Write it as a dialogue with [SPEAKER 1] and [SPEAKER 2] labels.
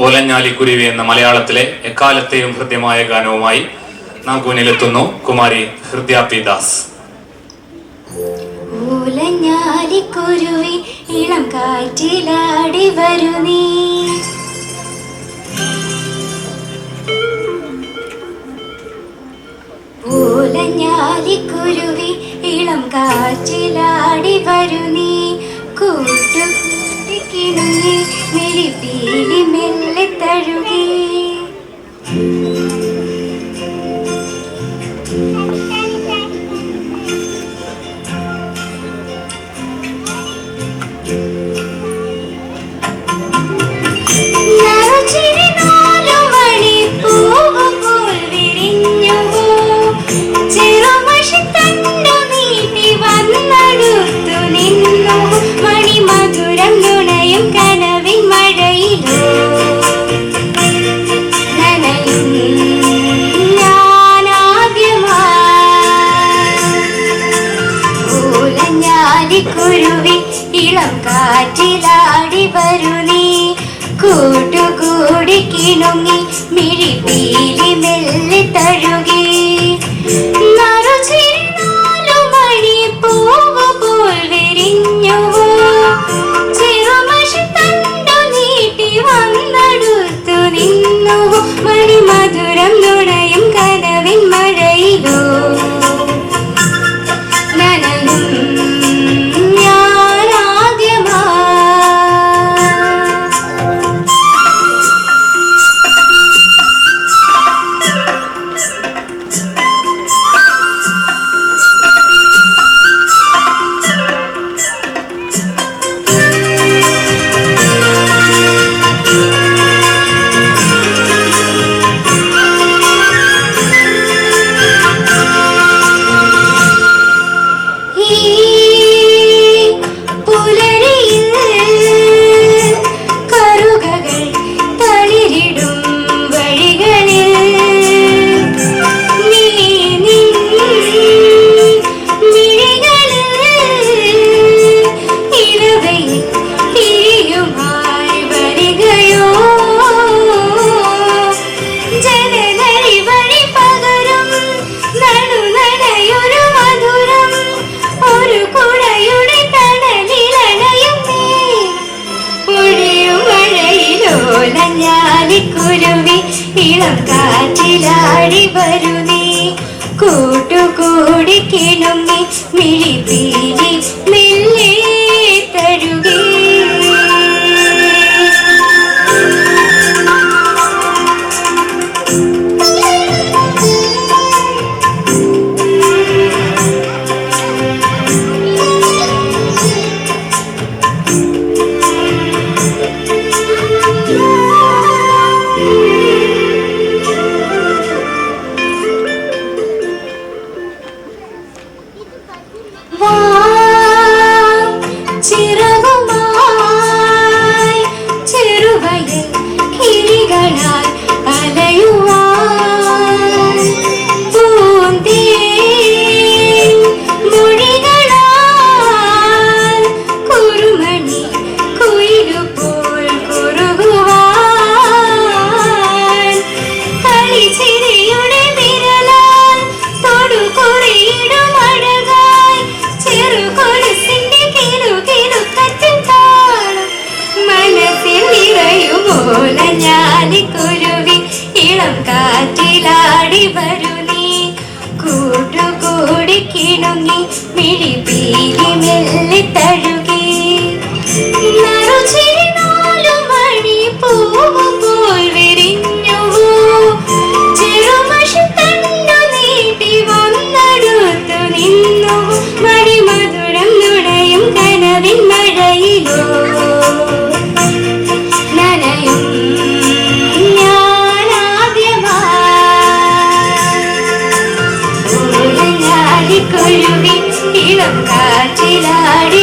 [SPEAKER 1] ഓലഞ്ഞാലിക്കുരുവി എന്ന മലയാളത്തിലെ എക്കാലത്തെയും ഹൃദ്യമായ ഗാനവുമായി നാം കുനിലെത്തുന്നു. കുമാരി ഹൃദ്യ പി ദാസ്.
[SPEAKER 2] ഓലഞ്ഞാലിക്കുരുവി ഇളം കാറ്റിലാടി വരുന്ന കീണുങ്ങി മിഴി ഇളം കാറ്റിലാടി വരുന്നേ. കൂട്ടുകൂടി കിണുങ്ങി മിഴിപ്പീല Wow! ഞാലിക്കുരുവി ഇളം കാറ്റിലാടി വരൂ കൂട്ടുകൂടി കിണുങ്ങി മിഴി കുളിരുവിൻ ഇളം കാറ്റിലാടി